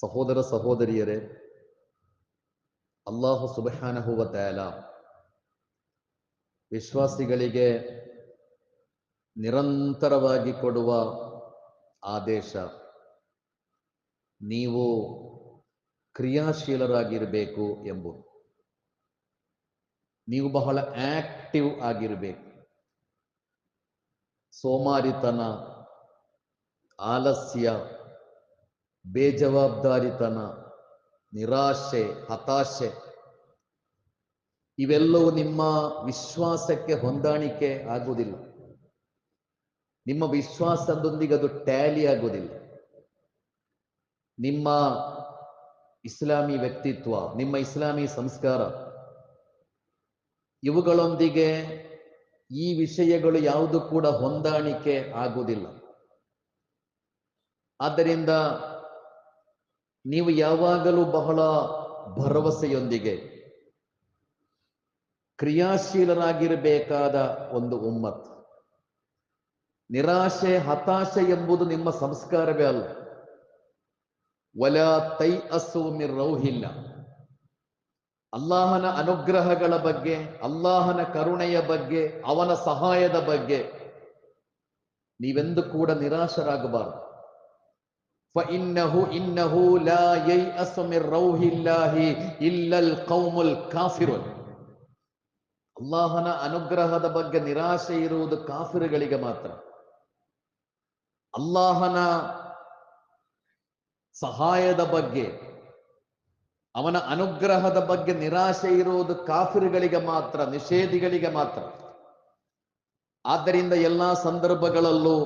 ಸಹೋದರ ಸಹೋದರಿಯರೇ, ಅಲ್ಲಾಹು ಸುಬಹಾನಹುವ ತಯಾಲ ವಿಶ್ವಾಸಿಗಳಿಗೆ ನಿರಂತರವಾಗಿ ಕೊಡುವ ಆದೇಶ. ನೀವು ಕ್ರಿಯಾಶೀಲರಾಗಿರಬೇಕು ಎಂಬುದು. ನೀವು ಬಹಳ ಆಕ್ಟಿವ್ ಆಗಿರಬೇಕು. ಸೋಮಾರಿತನ, ಆಲಸ್ಯ ಬೇಜವಾಬ್ದಾರಿತನ, ನಿರಾಶೆ, ಹತಾಶೆ, ಇವೆಲ್ಲವೂ ನಿಮ್ಮ ವಿಶ್ವಾಸಕ್ಕೆ ಹೊಂದಾಣಿಕೆ ಆಗುವುದಿಲ್ಲ. ನಿಮ್ಮ ವಿಶ್ವಾಸದೊಂದಿಗೆ ಅದು ಟ್ಯಾಲಿ ಆಗುವುದಿಲ್ಲ. ನಿಮ್ಮ ಇಸ್ಲಾಮಿ ವ್ಯಕ್ತಿತ್ವ, ನಿಮ್ಮ ಇಸ್ಲಾಮಿ ಸಂಸ್ಕಾರ, ಇವುಗಳೊಂದಿಗೆ ಈ ವಿಷಯಗಳು ಯಾವುದು ಕೂಡ ಹೊಂದಾಣಿಕೆ ಆಗುವುದಿಲ್ಲ. ಆದ್ದರಿಂದ ನೀವು ಯಾವಾಗಲೂ ಬಹಳ ಭರವಸೆಯೊಂದಿಗೆ ಕ್ರಿಯಾಶೀಲರಾಗಿರಬೇಕಾದ ಒಂದು ಉಮ್ಮತ್. ನಿರಾಶೆ, ಹತಾಶೆ ಎಂಬುದು ನಿಮ್ಮ ಸಂಸ್ಕಾರವೇ ಅಲ್ಲ. ಒಲ ತೈ ಅಸು ರೌಹಿಲ್ಲ. ಅಲ್ಲಾಹನ ಅನುಗ್ರಹಗಳ ಬಗ್ಗೆ, ಅಲ್ಲಾಹನ ಕರುಣೆಯ ಬಗ್ಗೆ, ಅವನ ಸಹಾಯದ ಬಗ್ಗೆ ನೀವೆಂದು ಕೂಡ ನಿರಾಶರಾಗಬಾರದು. فإنه إنه لا ييأس من روح الله إلا القوم الكافرون ಅಲ್ಲಾಹನ ಅನುಗ್ರಹದ ಬಗ್ಗೆ ನಿರಾಶೆ ಇರುವುದು ಕಾಫಿರುಗಳಿಗೆ ಮಾತ್ರ ಅಲ್ಲಾಹನ ಸಹಾಯದ ಬಗ್ಗೆ ಅವನ ಅನುಗ್ರಹದ ಬಗ್ಗೆ ನಿರಾಶೆ ಇರುವುದು ಕಾಫಿರುಗಳಿಗೆ ಮಾತ್ರ ನಿಷೇಧಿಗಳಿಗೆ ಮಾತ್ರ ಆದ್ದರಿಂದ ಎಲ್ಲಾ ಸಂದರ್ಭಗಳಲ್ಲೂ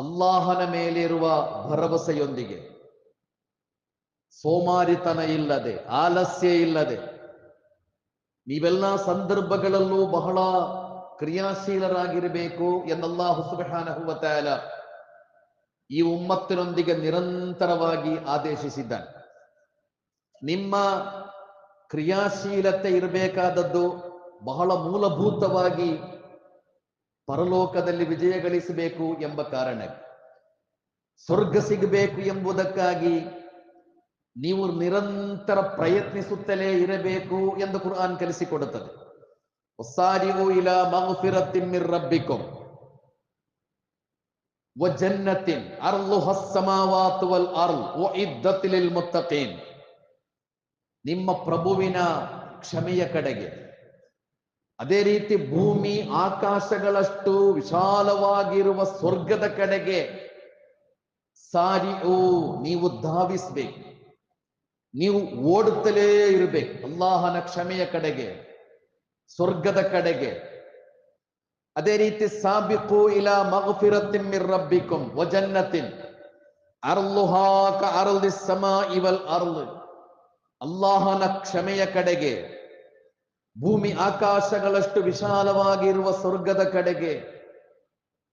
ಅಲ್ಲಾಹನ ಮೇಲಿರುವ ಭರವಸೆಯೊಂದಿಗೆ. ಸೋಮಾರಿತನ ಇಲ್ಲದೆ, ಆಲಸ್ಯ ಇಲ್ಲದೆ, ನೀವೆಲ್ಲ ಸಂದರ್ಭಗಳಲ್ಲೂ ಬಹಳ ಕ್ರಿಯಾಶೀಲರಾಗಿರಬೇಕು ಎಂದಲ್ಲಾ ಸುಬ್ಹಾನಹು ತಾಲ ಈ ಉಮ್ಮತ್ತಿನೊಂದಿಗೆ ನಿರಂತರವಾಗಿ ಆದೇಶಿಸಿದ್ದಾನೆ. ನಿಮ್ಮ ಕ್ರಿಯಾಶೀಲತೆ ಇರಬೇಕಾದದ್ದು ಬಹಳ ಮೂಲಭೂತವಾಗಿ ಪರಲೋಕದಲ್ಲಿ ವಿಜಯ ಗಳಿಸಬೇಕು ಎಂಬ ಕಾರಣ. ಸ್ವರ್ಗ ಸಿಗಬೇಕು ಎಂಬುದಕ್ಕಾಗಿ ನೀವು ನಿರಂತರ ಪ್ರಯತ್ನಿಸುತ್ತಲೇ ಇರಬೇಕು ಎಂದು ಕುರ್ಆನ್ ಕಲಿಸಿಕೊಡುತ್ತದೆ. ನಿಮ್ಮ ಪ್ರಭುವಿನ ಕ್ಷಮೆಯ ಕಡೆಗೆ. ಅದೇ ರೀತಿ ಭೂಮಿ ಆಕಾಶಗಳಷ್ಟು ವಿಶಾಲವಾಗಿರುವ ಸ್ವರ್ಗದ ಕಡೆಗೆ ಸಾರಿ ಓ ನೀವು ಧಾವಿಸ್ಬೇಕು. ನೀವು ಓಡುತ್ತಲೇ ಇರಬೇಕು. ಅಲ್ಲಾಹನ ಕ್ಷಮೆಯ ಕಡೆಗೆ, ಸ್ವರ್ಗದ ಕಡೆಗೆ. ಅದೇ ರೀತಿ ಸಾಬಿಕು ಇಲ ಮಗಫಿರತ್ತಿನ್ ಮಿರ್ ರಬ್ಬಿಕುಂ ವಜನ್ನತಿನ್. ಅರ್ಲುಹಾ ಹಾಕ ಅರ್ಲಿ ಸಮ ಇವಲ್ ಅರ್ಲ್. ಅಲ್ಲಾಹನ ಕ್ಷಮೆಯ ಕಡೆಗೆ ಭೂಮಿ ಆಕಾಶಗಳಷ್ಟು ವಿಶಾಲವಾಗಿರುವ ಸ್ವರ್ಗದ ಕಡೆಗೆ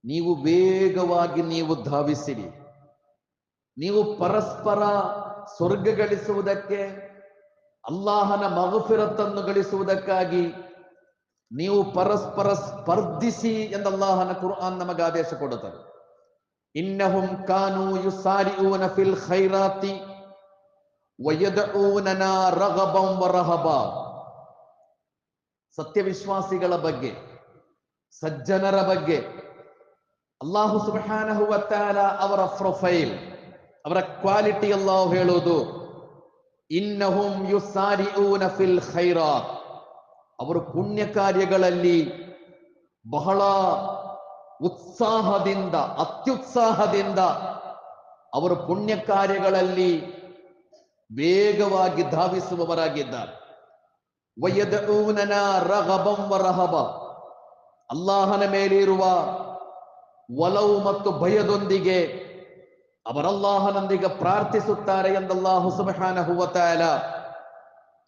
ನೀವು ವೇಗವಾಗಿ ನೀವು ಧಾವಿಸಿರಿ. ನೀವು ಪರಸ್ಪರ ಸ್ವರ್ಗ ಗಳಿಸುವುದಕ್ಕೆ ಅಲ್ಲಾಹನ ಮಗಫಿರತ್ತನ್ನು ಗಳಿಸುವುದಕ್ಕಾಗಿ ನೀವು ಪರಸ್ಪರ ಸ್ಪರ್ಧಿಸಿ ಎಂದು ಅಲ್ಲಾಹನ ಕುರ್ಆನ್ ನಮಗೆ ಆದೇಶ ಕೊಡುತ್ತದೆ. ಇನ್ನಹುಂ ಕಾನು ಯುಸಾರಿಊನ ಫಿಲ್ ಖೈರಾತಿ ವಯದಊನನ ರಗಬಂ ವರಹಬ. ಸತ್ಯವಿಶ್ವಾಸಿಗಳ ಬಗ್ಗೆ, ಸಜ್ಜನರ ಬಗ್ಗೆ, ಅಲ್ಲಾಹು ಸುಬ್ಹಾನಹು ವತ್ತಾಲ ಅವರ ಪ್ರೊಫೈಲ್, ಅವರ ಕ್ವಾಲಿಟಿ ಅಲ್ಲಾಹು ಹೇಳುವುದು, ಇನ್ನಹುಂ ಯುಸಾರಿಊನ ಫಿಲ್ ಖೈರಾ. ಅವರು ಪುಣ್ಯ ಕಾರ್ಯಗಳಲ್ಲಿ ಬಹಳ ಉತ್ಸಾಹದಿಂದ, ಅತ್ಯುತ್ಸಾಹದಿಂದ ಅವರು ಪುಣ್ಯ ಕಾರ್ಯಗಳಲ್ಲಿ ವೇಗವಾಗಿ ಧಾವಿಸುವವರಾಗಿದ್ದಾರೆ. ಅಲ್ಲಾಹನ ಮೇಲಿರುವ ಒಲವು ಮತ್ತು ಭಯದೊಂದಿಗೆ ಅವರಲ್ಲಾಹನೊಂದಿಗೆ ಪ್ರಾರ್ಥಿಸುತ್ತಾರೆ ಎಂದಲ್ಲಾಹು ಸುಬ್ಹಾನಹು ವತಾಲ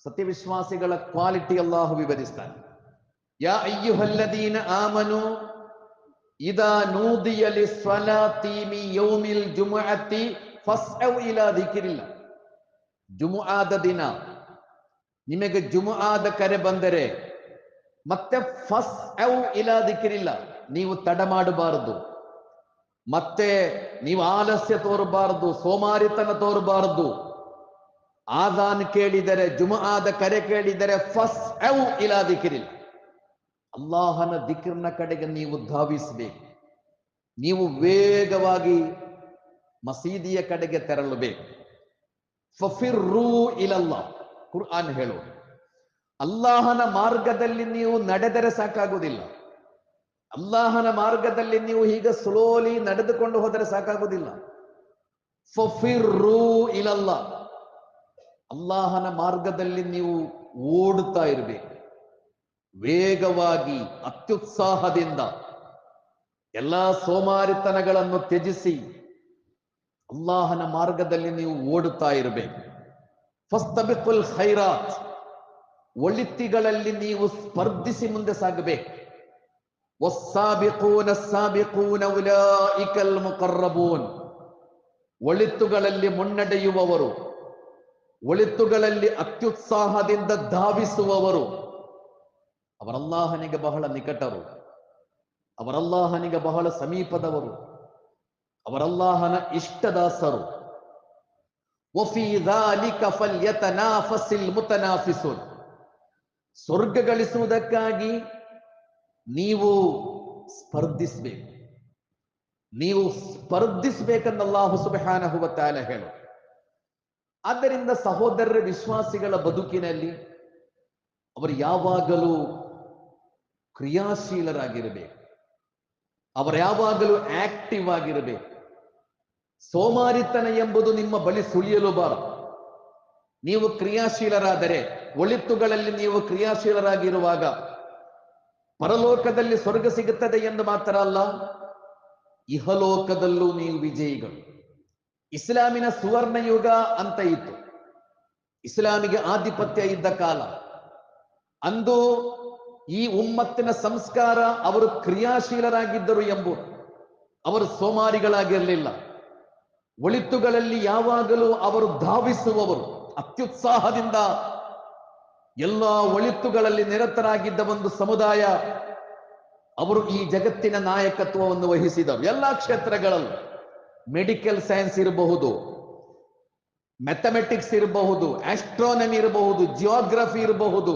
ಸತ್ಯವಿಶ್ವಾಸಿಗಳ ಕ್ವಾಲಿಟಿ ಅಲ್ಲಾಹು ವಿವರಿಸ್ತಾನೆ ಯಾ ಅಯ್ಯುಹಲ್ಲದೀನ ಆಮನು ಇದಾ ನೂದಿಯಲಿ ಸ್ವಲ ಮಿ ಯೌಮಿಲ್ ಜುಮಅತಿ ಫಸ್ಅವ್ ಇಲಾ ದಿಕ್ರಿಲ್ಲ ಜುಮುಆದ ದಿನ ನಿಮಗೆ ಜುಮುಆದ ಕರೆ ಬಂದರೆ ಮತ್ತೆ ಫಸ್ ಇಲಾದಿಕ್ಕಿರಿಲ್ಲ ನೀವು ತಡ ಮಾಡಬಾರದು. ಮತ್ತೆ ನೀವು ಆಲಸ್ಯ ತೋರಬಾರದು, ಸೋಮಾರಿತನ ತೋರಬಾರದು. ಆದಾನ್ ಕೇಳಿದರೆ ಜುಮಾದ ಕರೆ ಕೇಳಿದರೆ ಫಸ್ ಅವು ಇಲಾದಿಕ್ಕಿರಿಲ್ಲ ಅಲ್ಲಾಹನ ದಿಕ್ರನ ಕಡೆಗೆ ನೀವು ಧಾವಿಸಬೇಕು. ನೀವು ವೇಗವಾಗಿ ಮಸೀದಿಯ ಕಡೆಗೆ ತೆರಳಬೇಕು. ಫಫಿರ್ರೂ ಇಲಲ್ಲ. ಕುರ್ಆನ್ ಹೇಳುವ. ಅಲ್ಲಾಹನ ಮಾರ್ಗದಲ್ಲಿ ನೀವು ನಡೆದರೆ ಸಾಕಾಗುವುದಿಲ್ಲ. ಅಲ್ಲಾಹನ ಮಾರ್ಗದಲ್ಲಿ ನೀವು ಹೀಗೆ ಸ್ಲೋಲಿ ನಡೆದುಕೊಂಡು ಹೋದರೆ ಸಾಕಾಗುವುದಿಲ್ಲ. ಫಫಿರು ಇಲಲ್ಲ. ಅಲ್ಲಾಹನ ಮಾರ್ಗದಲ್ಲಿ ನೀವು ಓಡುತ್ತಾ ಇರಬೇಕು. ವೇಗವಾಗಿ, ಅತ್ಯುತ್ಸಾಹದಿಂದ ಎಲ್ಲಾ ಸೋಮಾರಿತನಗಳನ್ನು ತ್ಯಜಿಸಿ ಅಲ್ಲಾಹನ ಮಾರ್ಗದಲ್ಲಿ ನೀವು ಓಡುತ್ತಾ ಇರಬೇಕು. ಫಸ್ತಬಿಕುಲ್ ಹೈರಾತ್ ಒಳಿತಿಗಳಲ್ಲಿ ನೀವು ಸ್ಪರ್ಧಿಸಿ ಮುಂದೆ ಸಾಗಬೇಕು. ಒಸ್ಸಾಬಿಕೂನ ಸಾಬಿಕೂನ ಉಲಾಯಿಕಲ್ ಮುಕರ್ರಬೂನ್. ಒಳಿತ್ತುಗಳಲ್ಲಿ ಮುನ್ನಡೆಯುವವರು. ಒಳಿತ್ತುಗಳಲ್ಲಿ ಅತ್ಯುತ್ಸಾಹದಿಂದ ಧಾವಿಸುವವರು. ಅವರಲ್ಲಾಹನಿಗೆ ಬಹಳ ನಿಕಟರು. ಅವರಲ್ಲಾಹನಿಗೆ ಬಹಳ ಸಮೀಪದವರು. ಅವರಲ್ಲಾಹನ ಇಷ್ಟದಾಸರು. ಸ್ವರ್ಗ ಗಳಿಸುವುದಕ್ಕಾಗಿ ನೀವು ಸ್ಪರ್ಧಿಸಬೇಕು. ನೀವು ಸ್ಪರ್ಧಿಸಬೇಕಂದ ಅಲ್ಲಾಹು ಸುಬ್ಹಾನಹು ವ ತಆಲ ಹೇಳು ಆದ್ದರಿಂದ ಸಹೋದರರ ವಿಶ್ವಾಸಿಗಳ ಬದುಕಿನಲ್ಲಿ ಅವರು ಯಾವಾಗಲೂ ಕ್ರಿಯಾಶೀಲರಾಗಿರಬೇಕು. ಅವರು ಯಾವಾಗಲೂ ಆಕ್ಟಿವ್ ಆಗಿರಬೇಕು. ಸೋಮಾರಿತನ ಎಂಬುದು ನಿಮ್ಮ ಬಳಿ ಸುಳಿಯಲು ಬಾರದು ನೀವು ಕ್ರಿಯಾಶೀಲರಾದರೆ, ಒಳಿತುಗಳಲ್ಲಿ ನೀವು ಕ್ರಿಯಾಶೀಲರಾಗಿರುವಾಗ ಪರಲೋಕದಲ್ಲಿ ಸ್ವರ್ಗ ಸಿಗುತ್ತದೆ ಎಂದು ಮಾತ್ರ ಅಲ್ಲ, ಇಹಲೋಕದಲ್ಲೂ ನೀವು ವಿಜಯಿಗಳು. ಇಸ್ಲಾಮಿನ ಸುವರ್ಣ ಯುಗ ಅಂತ ಇತ್ತು. ಇಸ್ಲಾಮಿಗೆ ಆಧಿಪತ್ಯ ಇದ್ದ ಕಾಲ. ಅಂದು ಈ ಉಮ್ಮತ್ತಿನ ಸಂಸ್ಕಾರ ಅವರು ಕ್ರಿಯಾಶೀಲರಾಗಿದ್ದರು ಎಂಬುದು. ಅವರು ಸೋಮಾರಿಗಳಾಗಿರಲಿಲ್ಲ. ಒಳಿತುಗಳಲ್ಲಿ ಯಾವಾಗಲೂ ಅವರು ಧಾವಿಸುವವರು. ಅತ್ಯುತ್ಸಾಹದಿಂದ ಎಲ್ಲ ಒಳಿತುಗಳಲ್ಲಿ ನಿರತರಾಗಿದ್ದ ಒಂದು ಸಮುದಾಯ ಅವರು ಈ ಜಗತ್ತಿನ ನಾಯಕತ್ವವನ್ನು ವಹಿಸಿದರು. ಎಲ್ಲ ಕ್ಷೇತ್ರಗಳಲ್ಲೂ ಮೆಡಿಕಲ್ ಸೈನ್ಸ್ ಇರಬಹುದು, ಮ್ಯಾಥಮೆಟಿಕ್ಸ್ ಇರಬಹುದು, ಆಸ್ಟ್ರಾನಮಿ ಇರಬಹುದು, ಜಿಯೋಗ್ರಫಿ ಇರಬಹುದು,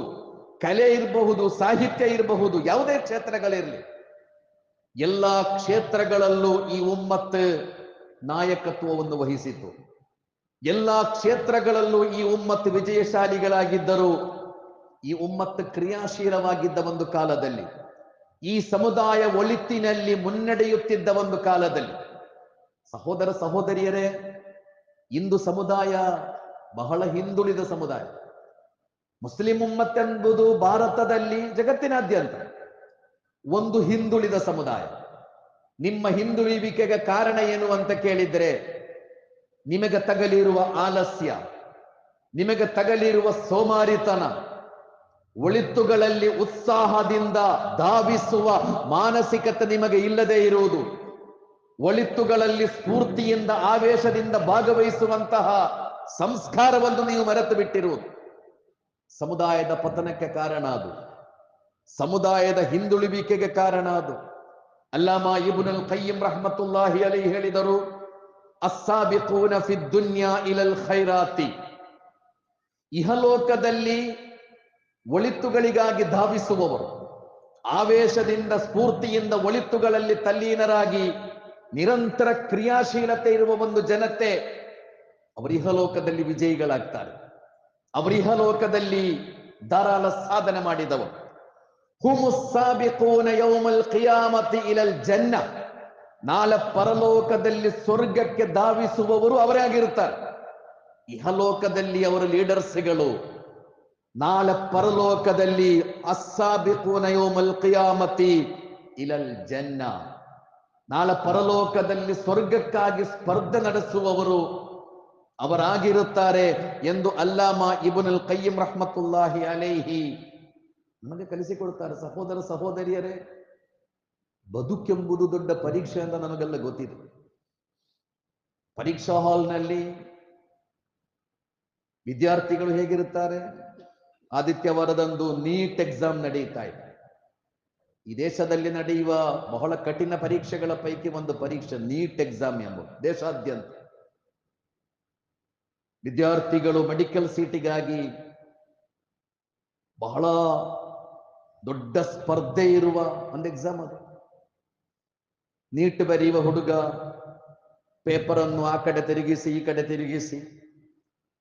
ಕಲೆ ಇರಬಹುದು, ಸಾಹಿತ್ಯ ಇರಬಹುದು, ಯಾವುದೇ ಕ್ಷೇತ್ರಗಳಿರಲಿ, ಎಲ್ಲ ಕ್ಷೇತ್ರಗಳಲ್ಲೂ ಈ ಉಮ್ಮತ್ತು ನಾಯಕತ್ವವನ್ನು ವಹಿಸಿತು. ಎಲ್ಲಾ ಕ್ಷೇತ್ರಗಳಲ್ಲೂ ಈ ಉಮ್ಮತ್ತು ವಿಜಯಶಾಲಿಗಳಾಗಿದ್ದರು. ಈ ಉಮ್ಮತ್ತು ಕ್ರಿಯಾಶೀಲವಾಗಿದ್ದ ಒಂದು ಕಾಲದಲ್ಲಿ, ಈ ಸಮುದಾಯ ಒಳಿತಿನಲ್ಲಿ ಮುನ್ನಡೆಯುತ್ತಿದ್ದ ಒಂದು ಕಾಲದಲ್ಲಿ. ಸಹೋದರ ಸಹೋದರಿಯರೇ, ಇಂದು ಸಮುದಾಯ ಬಹಳ ಹಿಂದುಳಿದ ಸಮುದಾಯ. ಮುಸ್ಲಿಂ ಉಮ್ಮತ್ತೆಂಬುದು ಭಾರತದಲ್ಲಿ ಜಗತ್ತಿನಾದ್ಯಂತ ಒಂದು ಹಿಂದುಳಿದ ಸಮುದಾಯ. ನಿಮ್ಮ ಹಿಂದುಳಿವಿಕೆಗೆ ಕಾರಣ ಏನು ಅಂತ ಕೇಳಿದ್ರೆ, ನಿಮಗೆ ತಗಲಿರುವ ಆಲಸ್ಯ, ನಿಮಗೆ ತಗಲಿರುವ ಸೋಮಾರಿತನ, ಒಳಿತುಗಳಲ್ಲಿ ಉತ್ಸಾಹದಿಂದ ಧಾವಿಸುವ ಮಾನಸಿಕತೆ ನಿಮಗೆ ಇಲ್ಲದೆ ಇರುವುದು, ಒಳಿತುಗಳಲ್ಲಿ ಸ್ಫೂರ್ತಿಯಿಂದ ಆವೇಶದಿಂದ ಭಾಗವಹಿಸುವಂತಹ ಸಂಸ್ಕಾರವನ್ನು ನೀವು ಮರೆತು ಬಿಟ್ಟಿರುವುದು. ಸಮುದಾಯದ ಪತನಕ್ಕೆ ಕಾರಣ ಅದು. ಸಮುದಾಯದ ಹಿಂದುಳಿವಿಕೆಗೆ ಕಾರಣ ಅದು. ಅಲ್ಲಾಮ ಇಬ್ನುಲ್ ಕಯ್ಯಂ ರಹಮತುಲ್ಲಾಹಿ ಅಲಿ ಹೇಳಿದರು, ಅಸ್ಸಾಬಿಕೂನ ಫಿ ದುನ್ಯಾ ಇಲಲ್ ಖೈರಾತಿ. ಇಹಲೋಕದಲ್ಲಿ ಒಳಿತುಗಳಿಗಾಗಿ ಧಾವಿಸುವವರು, ಆವೇಶದಿಂದ, ಸ್ಫೂರ್ತಿಯಿಂದ ಒಳಿತುಗಳಲ್ಲಿ ತಲ್ಲೀನರಾಗಿ ನಿರಂತರ ಕ್ರಿಯಾಶೀಲತೆ ಇರುವ ಒಂದು ಜನತೆ ಅವರಿಹಲೋಕದಲ್ಲಿ ವಿಜಯಿಗಳಾಗ್ತಾರೆ. ಅವರಿಹಲೋಕದಲ್ಲಿ ಧಾರಾಳ ಸಾಧನೆ ಮಾಡಿದವರು ಹುಮು ಸಾಬಿಕೂನ ಯೌಮಲ್ ಕಿಯಾಮತಿ ಇಲಲ್ ಜನ್ನ ನಾಳೆ ಪರಲೋಕದಲ್ಲಿ ಸ್ವರ್ಗಕ್ಕೆ ಧಾವಿಸುವವರು ಅವರೇ ಆಗಿರುತ್ತಾರೆ. ಇಹಲೋಕದಲ್ಲಿ ಅವರ ಲೀಡರ್ಸ್ಗಳು. ನಾಳೆ ಪರಲೋಕದಲ್ಲಿ ಅಸ್ಸಾಬಿಕೂನ ಯೌಮಲ್ ಕಿಯಾಮತಿ ಇಲಲ್ ಜನ್ನ. ನಾಳೆ ಪರಲೋಕದಲ್ಲಿ ಸ್ವರ್ಗಕ್ಕಾಗಿ ಸ್ಪರ್ಧೆ ನಡೆಸುವವರು ಅವರಾಗಿರುತ್ತಾರೆ ಎಂದು ಅಲ್ಲಾಮ ಇಬುನುಲ್ ಕಯ್ಯಂ ರಹಮತುಲ್ಲಾಹಿ ಅಲೈಹಿ ನಮಗೆ ಕಲಿಸಿಕೊಡುತ್ತಾರೆ. ಸಹೋದರ, ಸಹೋದರಿಯರೇ, ಬದುಕೆಂಬುದು ದೊಡ್ಡ ಪರೀಕ್ಷೆ ಅಂತ ನಮಗೆಲ್ಲ ಗೊತ್ತಿದೆ. ಪರೀಕ್ಷಾ ಹಾಲ್ನಲ್ಲಿ ವಿದ್ಯಾರ್ಥಿಗಳು ಹೇಗಿರುತ್ತಾರೆ? ಆದಿತ್ಯವಾರದಂದು ನೀಟ್ ಎಕ್ಸಾಮ್ ನಡೆಯುತ್ತಾ ಇದೆ. ಈ ದೇಶದಲ್ಲಿ ನಡೆಯುವ ಬಹಳ ಕಠಿಣ ಪರೀಕ್ಷೆಗಳ ಪೈಕಿ ಒಂದು ಪರೀಕ್ಷೆ ನೀಟ್ ಎಕ್ಸಾಮ್ ಎಂಬುದು. ದೇಶಾದ್ಯಂತ. ವಿದ್ಯಾರ್ಥಿಗಳು ಮೆಡಿಕಲ್ ಸೀಟಿಗಾಗಿ ಬಹಳ ದೊಡ್ಡ ಸ್ಪರ್ಧೆ ಇರುವ ಒಂದು ಎಕ್ಸಾಮ್ ಅದು. ನೀಟ್ ಬರೆಯುವ ಹುಡುಗ ಪೇಪರ್ ಅನ್ನು ಆ ಕಡೆ ತಿರುಗಿಸಿ, ಈ ಕಡೆ ತಿರುಗಿಸಿ,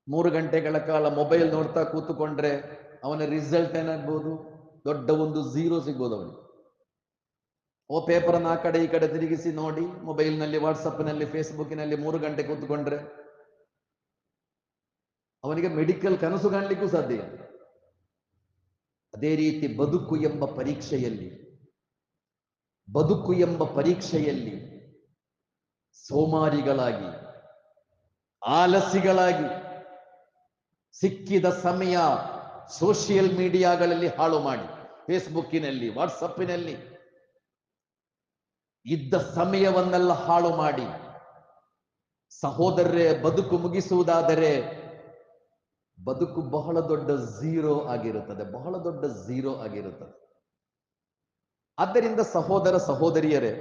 ಮೂರು ಗಂಟೆಗಳ ಕಾಲ ಮೊಬೈಲ್ ನೋಡ್ತಾ ಕೂತುಕೊಂಡ್ರೆ ಅವನ ರಿಸಲ್ಟ್ ಏನಾಗ್ಬೋದು? ದೊಡ್ಡ ಒಂದು ಝೀರೋ ಸಿಗ್ಬೋದು ಅವನಿಗೆ. ಓ ಪೇಪರ್ ಅನ್ನು ಆ ಕಡೆ, ಈ ಕಡೆ ತಿರುಗಿಸಿ ನೋಡಿ ಮೊಬೈಲ್ನಲ್ಲಿ ವಾಟ್ಸಪ್ನಲ್ಲಿ ಫೇಸ್ಬುಕ್ನಲ್ಲಿ ಮೂರು ಗಂಟೆ ಕೂತ್ಕೊಂಡ್ರೆ ಅವನಿಗೆ ಮೆಡಿಕಲ್ ಕನಸು ಕಾಣಲಿಕ್ಕೂ ಸಾಧ್ಯ ಇಲ್ಲ. ಅದೇ ರೀತಿ ಬದುಕು ಎಂಬ ಪರೀಕ್ಷೆಯಲ್ಲಿ, ಬದುಕು ಎಂಬ ಪರೀಕ್ಷೆಯಲ್ಲಿ ಸೋಮಾರಿಗಳಾಗಿ, ಆಲಸಿಗಳಾಗಿ ಸಿಕ್ಕಿದ ಸಮಯ ಸೋಷಿಯಲ್ ಮೀಡಿಯಾಗಳಲ್ಲಿ ಹಾಳು ಮಾಡಿ, ಫೇಸ್ಬುಕ್ಕಿನಲ್ಲಿ, ವಾಟ್ಸಪ್ಪಿನಲ್ಲಿ ಇದ್ದ ಸಮಯವನ್ನೆಲ್ಲ ಹಾಳು ಮಾಡಿ, ಸಹೋದರರೇ, ಬದುಕು ಮುಗಿಸುವುದಾದರೆ ಬದುಕು ಬಹಳ ದೊಡ್ಡ ಝೀರೋ ಆಗಿರುತ್ತದೆ, ಬಹಳ ದೊಡ್ಡ ಝೀರೋ ಆಗಿರುತ್ತದೆ. ಆದ್ದರಿಂದ ಸಹೋದರ ಸಹೋದರಿಯರೇ,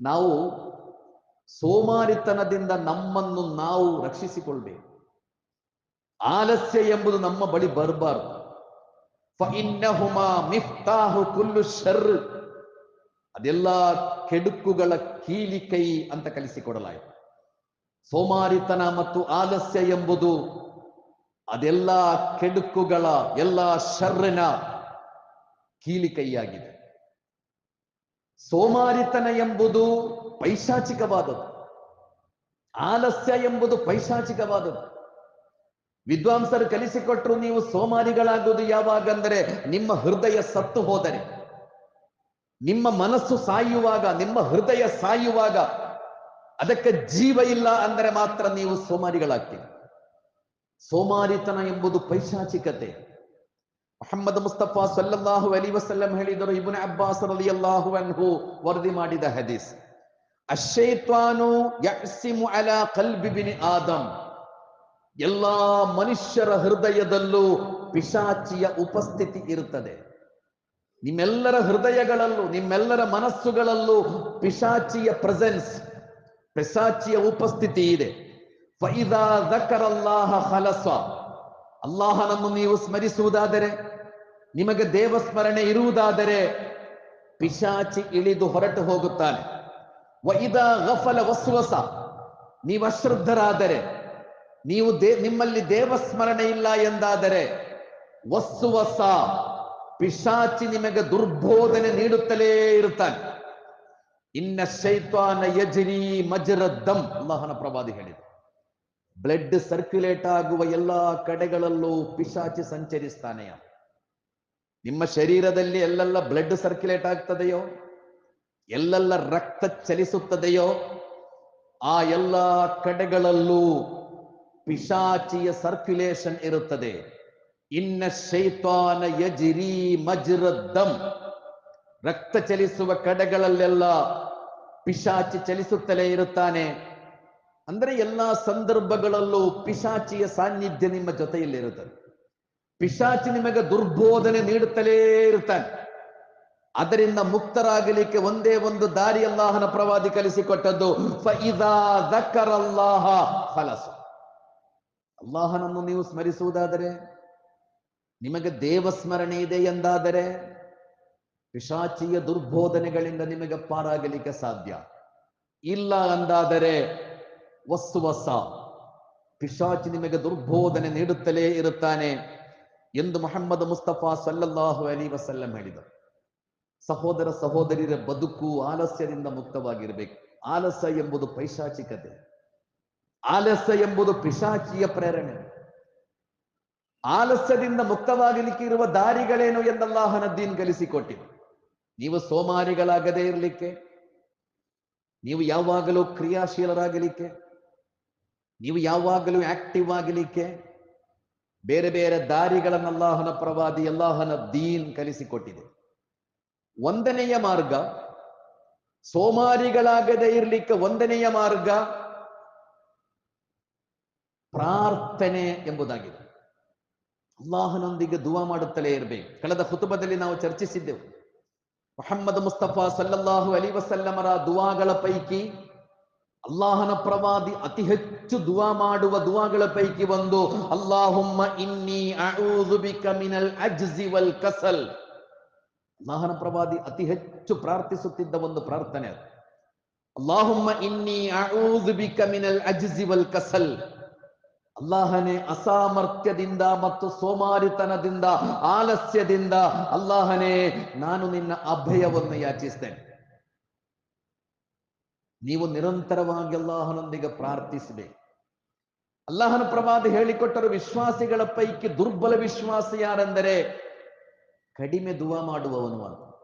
ನಾವು ಸೋಮಾರಿತನದಿಂದ ನಮ್ಮನ್ನು ನಾವು ರಕ್ಷಿಸಿಕೊಳ್ಬೇಕು ಆಲಸ್ಯ ಎಂಬುದು ನಮ್ಮ ಬಳಿ ಬರಬಾರದು. ಕುಲ್ಲು ಶರ್, ಅದೆಲ್ಲ ಕೆಡುಕುಗಳ ಕೀಲಿಕೈ ಅಂತ ಕಲಿಸಿಕೊಡಲಾಯಿತು. ಸೋಮಾರಿತನ ಮತ್ತು ಆಲಸ್ಯ ಎಂಬುದು ಅದೆಲ್ಲ ಕೆಡುಕುಗಳ, ಎಲ್ಲ ಶರ್ರನ ಕೀಲಿ ಕೈಯಾಗಿದೆ ಸೋಮಾರಿತನ ಎಂಬುದು ಪೈಶಾಚಿಕವಾದದ್ದು. ಆಲಸ್ಯ ಎಂಬುದು ಪೈಶಾಚಿಕವಾದದ್ದು. ವಿದ್ವಾಂಸರು ಕಲಿಸಿಕೊಟ್ರು ನೀವು ಸೋಮಾರಿಗಳಾಗುವುದು ಯಾವಾಗಂದರೆ ನಿಮ್ಮ ಹೃದಯ ಸತ್ತು ಹೋದರೆ. ನಿಮ್ಮ ಮನಸ್ಸು ಸಾಯುವಾಗ, ನಿಮ್ಮ ಹೃದಯ ಸಾಯುವಾಗ ಅದಕ್ಕೆ ಜೀವ ಇಲ್ಲ ಅಂದರೆ ಮಾತ್ರ ನೀವು ಸೋಮಾರಿಗಳಾಗ್ತೀರಿ. ಸೋಮಾರಿತನ ಎಂಬುದು ಪೈಶಾಚಿಕತೆ. ಮೊಹಮ್ಮದ್ ಮುಸ್ತಫಾ ಸಲ್ಲಲ್ಲಾಹು ಅಲಿ ವಸಲ್ಲಂ ಹೇಳಿದರು, ಇಬ್ನ ಅಬ್ಬಾಸ್ ರಲಿಯಲ್ಲಾಹು ಅನ್ಹು ವರದಿ ಮಾಡಿದ ಹದೀಸ್. ಅಶೈತ್ವಾನು ಯಸಿಮು ಅಲ ಕಲ್ಬಿಬಿನಿ ಆದಂ ಎಲ್ಲಾ ಮನುಷ್ಯರ ಹೃದಯದಲ್ಲೂ ಪಿಶಾಚಿಯ ಉಪಸ್ಥಿತಿ ಇರುತ್ತದೆ. ನಿಮ್ಮೆಲ್ಲರ ಹೃದಯಗಳಲ್ಲೂ, ನಿಮ್ಮೆಲ್ಲರ ಮನಸ್ಸುಗಳಲ್ಲೂ ಪಿಶಾಚಿಯ ಪ್ರೆಸೆನ್ಸ್ ಪಿಶಾಚಿಯ ಉಪಸ್ಥಿತಿ ಇದೆ. ಅಲ್ಲಾಹನನ್ನು ನೀವು ಸ್ಮರಿಸುವುದಾದರೆ ನಿಮಗೆ ದೇವಸ್ಮರಣೆ ಇರುವುದಾದರೆ ಪಿಶಾಚಿ ಇಳಿದು ಹೊರಟು ಹೋಗುತ್ತಾನೆ ವೈದ ಗಫಲ ವಸ್ವಸ ನೀವು ಅಶ್ರದ್ಧರಾದರೆ ನೀವು ದೇ ನಿಮ್ಮಲ್ಲಿ ದೇವಸ್ಮರಣೆ ಇಲ್ಲ ಎಂದಾದರೆ ವಸ್ಸುವಸ ಪಿಶಾಚಿ ನಿಮಗೆ ದುರ್ಬೋಧನೆ ನೀಡುತ್ತಲೇ ಇರುತ್ತಾನೆ ಇನ್ನ ಶೈತ್ವಾನ ಯಜರಿ ಮಜರದ್ದಂ ಅಲ್ಲಾಹನ ಪ್ರವಾದಿ ಹೇಳಿದ ಬ್ಲಡ್ ಸರ್ಕ್ಯುಲೇಟ್ ಆಗುವ ಎಲ್ಲಾ ಕಡೆಗಳಲ್ಲೂ ಪಿಶಾಚಿ ಸಂಚರಿಸ್ತಾನೆ ನಿಮ್ಮ ಶರೀರದಲ್ಲಿ ಎಲ್ಲೆಲ್ಲ ಬ್ಲಡ್ ಸರ್ಕ್ಯುಲೇಟ್ ಆಗ್ತದೆಯೋ, ಎಲ್ಲೆಲ್ಲ ರಕ್ತ ಚಲಿಸುತ್ತದೆಯೋ, ಆ ಎಲ್ಲ ಕಡೆಗಳಲ್ಲೂ ಪಿಶಾಚಿಯ ಸರ್ಕ್ಯುಲೇಷನ್ ಇರುತ್ತದೆ. ಇನ್ನ ಶೈತಾನ ಯಜಿರಿ ಮಜ್ರದ್ದಂ ರಕ್ತ ಚಲಿಸುವ ಕಡೆಗಳಲ್ಲೆಲ್ಲ ಪಿಶಾಚಿ ಚಲಿಸುತ್ತಲೇ ಇರುತ್ತಾನೆ. ಅಂದ್ರೆ ಎಲ್ಲಾ ಸಂದರ್ಭಗಳಲ್ಲೂ ಪಿಶಾಚಿಯ ಸಾನ್ನಿಧ್ಯ ನಿಮ್ಮ ಜೊತೆಯಲ್ಲಿರುತ್ತದೆ. ಪಿಶಾಚಿ ನಿಮಗೆ ದುರ್ಬೋಧನೆ ನೀಡುತ್ತಲೇ ಇರುತ್ತಾನೆ. ಅದರಿಂದ ಮುಕ್ತರಾಗಲಿಕ್ಕೆ ಒಂದೇ ಒಂದು ದಾರಿ ಅಲ್ಲಾಹನ ಪ್ರವಾದಿ ಕಲಿಸಿಕೊಟ್ಟದ್ದು ದಕ್ಕರಲ್ಲಾಹ ಫಲಸು. ಅಲ್ಲಾಹನನ್ನು ನೀವು ಸ್ಮರಿಸುವುದಾದರೆ, ನಿಮಗೆ ದೇವಸ್ಮರಣೆ ಇದೆ ಎಂದಾದರೆ, ಪಿಶಾಚಿಯ ದುರ್ಬೋಧನೆಗಳಿಂದ ನಿಮಗೆ ಪಾರಾಗಲಿಕ್ಕೆ ಸಾಧ್ಯ. ಇಲ್ಲ ಅಂದಾದರೆ ವಸ್ತುವಸ ಪಿಶಾಚಿ ನಿಮಗೆ ದುರ್ಬೋಧನೆ ನೀಡುತ್ತಲೇ ಇರುತ್ತಾನೆ ಎಂದು ಮೊಹಮ್ಮದ್ ಮುಸ್ತಫಾ ಸಲ್ಲಲ್ಲಾಹು ಅಲಿ ವಸಲ್ಲಂ ಹೇಳಿದರು. ಸಹೋದರ ಸಹೋದರಿಯರ ಬದುಕು ಆಲಸ್ಯದಿಂದ ಮುಕ್ತವಾಗಿರಬೇಕು. ಆಲಸ್ಯ ಎಂಬುದು ಪೈಶಾಚಿಕತೆ. ಆಲಸ್ಯ ಎಂಬುದು ಪಿಶಾಚಿಯ ಪ್ರೇರಣೆ. ಆಲಸ್ಯದಿಂದ ಮುಕ್ತವಾಗಲಿಕ್ಕೆ ಇರುವ ದಾರಿಗಳೇನು ಎಂದಲ್ಲಾಹನ ದೀನ್ ಕಲಿಸಿಕೊಟ್ಟಿದೆ ನೀವು ಸೋಮಾರಿಗಳಾಗದೇ ಇರಲಿಕ್ಕೆ, ನೀವು ಯಾವಾಗಲೂ ಕ್ರಿಯಾಶೀಲರಾಗಲಿಕ್ಕೆ ನೀವು ಯಾವಾಗಲೂ ಆಕ್ಟಿವ್ ಆಗಲಿಕ್ಕೆ ಬೇರೆ ಬೇರೆ ದಾರಿಗಳನ್ನು ಅಲ್ಲಾಹನ ಪ್ರವಾದಿ, ಅಲ್ಲಾಹನ ದೀನ್ ಕಲಿಸಿಕೊಟ್ಟಿದೆ. ಒಂದನೆಯ ಮಾರ್ಗ, ಸೋಮಾರಿಗಳಾಗದೆ ಇರಲಿಕ್ಕೆ ಒಂದನೆಯ ಮಾರ್ಗ ಪ್ರಾರ್ಥನೆ ಎಂಬುದಾಗಿದೆ. ಅಲ್ಲಾಹನೊಂದಿಗೆ ದುವಾ ಮಾಡುತ್ತಲೇ ಇರಬೇಕು. ಕಳೆದ ಕುತುಬದಲ್ಲಿ ನಾವು ಚರ್ಚಿಸಿದ್ದೆವು. ಮೊಹಮ್ಮದ್ ಮುಸ್ತಫಾ ಸಲ್ಲಲ್ಲಾಹು ಅಲಿ ವಸಲ್ಲಮರ ದುವಾಗಳ ಪೈಕಿ ಅಲ್ಲಾಹನ ಪ್ರವಾದಿ ಅತಿ ಹೆಚ್ಚು ದುವಾ ಮಾಡುವ ದುವಾಗಳ ಪೈಕಿ ಒಂದು. ಅಲ್ಲಾಹುಮ್ಮ ಇನ್ನಿ ಮಿನಲ್ ಅಜ್ಜಿ ವಲ್ ಕಸಲ್. ಅಲ್ಲಾಹನ ಪ್ರವಾದಿ ಅತಿ ಹೆಚ್ಚು ಪ್ರಾರ್ಥಿಸುತ್ತಿದ್ದ ಒಂದು ಪ್ರಾರ್ಥನೆ ಅದು. ಅಲ್ಲಾಹುಮ್ಮ ಇನ್ನಿ ಮಿನಲ್ ಅಜ್ಜಿ ವಲ್ ಕಸಲ್. ಅಲ್ಲಾಹನೇ ಅಸಾಮರ್ಥ್ಯದಿಂದ ಮತ್ತು ಸೋಮಾರಿತನದಿಂದ, ಆಲಸ್ಯದಿಂದ, ಅಲ್ಲಾಹನೇ, ನಾನು ನಿನ್ನ ಅಭಯವನ್ನು ಯಾಚಿಸ್ತೇನೆ. ನೀವು ನಿರಂತರವಾಗಿ ಅಲ್ಲಾಹನೊಂದಿಗೆ ಪ್ರಾರ್ಥಿಸಬೇಕು ಅಲ್ಲಾಹನ ಪ್ರವಾದ ಹೇಳಿಕೊಟ್ಟರು ವಿಶ್ವಾಸಿಗಳ ಪೈಕಿ ದುರ್ಬಲ ವಿಶ್ವಾಸ ಯಾರೆಂದರೆ ಕಡಿಮೆ ದುವಾ ಮಾಡುವವನು ಅಂತ.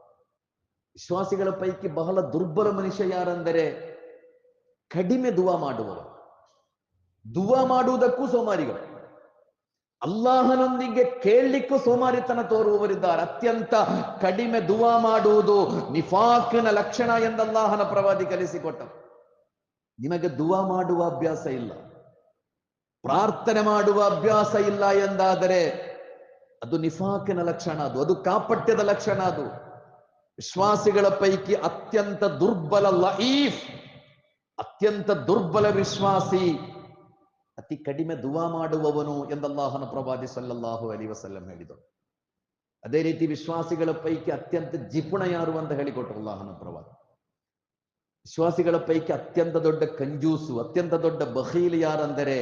ವಿಶ್ವಾಸಿಗಳ ಪೈಕಿ ಬಹಳ ದುರ್ಬಲ ಮನುಷ್ಯ ಯಾರೆಂದರೆ ಕಡಿಮೆ ದುವಾ ಮಾಡುವವರು ದುವಾ ಮಾಡುವುದಕ್ಕೂ ಸೋಮಾರಿಗಳು. ಅಲ್ಲಾಹನೊಂದಿಗೆ ಕೇಳಲಿಕ್ಕೂ ಸೋಮಾರಿತನ ತೋರುವವರಿದ್ದಾರೆ. ಅತ್ಯಂತ ಕಡಿಮೆ ದುವಾ ಮಾಡುವುದು ನಿಫಾಕಿನ ಲಕ್ಷಣ ಎಂದಲ್ಲಾಹನ ಪ್ರವಾದಿ ಕಲಿಸಿಕೊಟ್ಟ ನಿಮಗೆ ದುವಾ ಮಾಡುವ ಅಭ್ಯಾಸ ಇಲ್ಲ. ಪ್ರಾರ್ಥನೆ ಮಾಡುವ ಅಭ್ಯಾಸ ಇಲ್ಲ ಎಂದಾದರೆ ಅದು ನಿಫಾಕಿನ ಲಕ್ಷಣ, ಅದು ಅದು ಕಾಪಟ್ಯದ ಲಕ್ಷಣ ಅದು. ವಿಶ್ವಾಸಿಗಳ ಪೈಕಿ ಅತ್ಯಂತ ದುರ್ಬಲ ಲೈಫ್ ಅತ್ಯಂತ ದುರ್ಬಲ ವಿಶ್ವಾಸಿ ಅತಿ ಕಡಿಮೆ ದುವಾ ಮಾಡುವವನು ಎಂದಲ್ಲಾಹನ ಪ್ರವಾದಿ ಸಲ್ಲಲ್ಲಾಹು ಅಲಿ ವಸಲ್ಲಂ ಹೇಳಿದರು. ಅದೇ ರೀತಿ ವಿಶ್ವಾಸಿಗಳ ಪೈಕಿ ಅತ್ಯಂತ ಜಿಪುಣ ಯಾರು ಅಂತ ಹೇಳಿಕೊಟ್ರು ಅಲ್ಲಾಹನ ಪ್ರವಾದಿ. ವಿಶ್ವಾಸಿಗಳ ಪೈಕಿ ಅತ್ಯಂತ ದೊಡ್ಡ ಕಂಜೂಸು, ಅತ್ಯಂತ ದೊಡ್ಡ ಬಹೀಲ್ ಯಾರಂದರೆ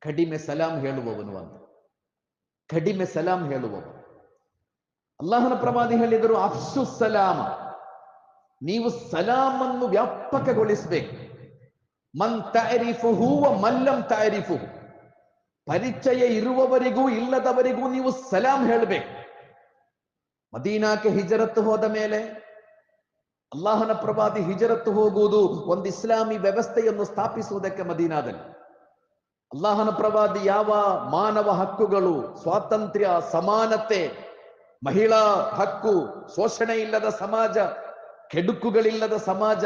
ಕಡಿಮೆ ಸಲಾಂ ಹೇಳುವವನು ಅಂತ. ಕಡಿಮೆ ಸಲಾಂ ಹೇಳುವವನು. ಅಲ್ಲಾಹನ ಪ್ರವಾದಿ ಹೇಳಿದರು, ಅಫ್ಸು ಸಲಾಮ, ನೀವು ಸಲಾಮನ್ನು ವ್ಯಾಪಕಗೊಳಿಸಬೇಕು. ಮನ್ ತಾರಿಫುಹು ಮಲ್ಲಂ ತಾರಿಫುಹು. ಪರಿಚಯ ಇರುವವರಿಗೂ ಇಲ್ಲದವರಿಗೂ ನೀವು ಸಲಾಂ ಹೇಳಬೇಕು. ಮದೀನಾಕ್ಕೆ ಹಿಜರತ್ತು ಹೋದ ಮೇಲೆ ಅಲ್ಲಾಹನ ಪ್ರವಾದಿ ಹಿಜರತ್ತು ಹೋಗುವುದು ಒಂದು ಇಸ್ಲಾಮಿ ವ್ಯವಸ್ಥೆಯನ್ನು ಸ್ಥಾಪಿಸುವುದಕ್ಕೆ ಮದೀನಾದಲ್ಲಿ. ಅಲ್ಲಾಹನ ಪ್ರವಾದಿ ಯಾವ ಮಾನವ ಹಕ್ಕುಗಳು, ಸ್ವಾತಂತ್ರ್ಯ, ಸಮಾನತೆ, ಮಹಿಳಾ ಹಕ್ಕು ಶೋಷಣೆ ಇಲ್ಲದ ಸಮಾಜ, ಕೆಡುಕುಗಳಿಲ್ಲದ ಸಮಾಜ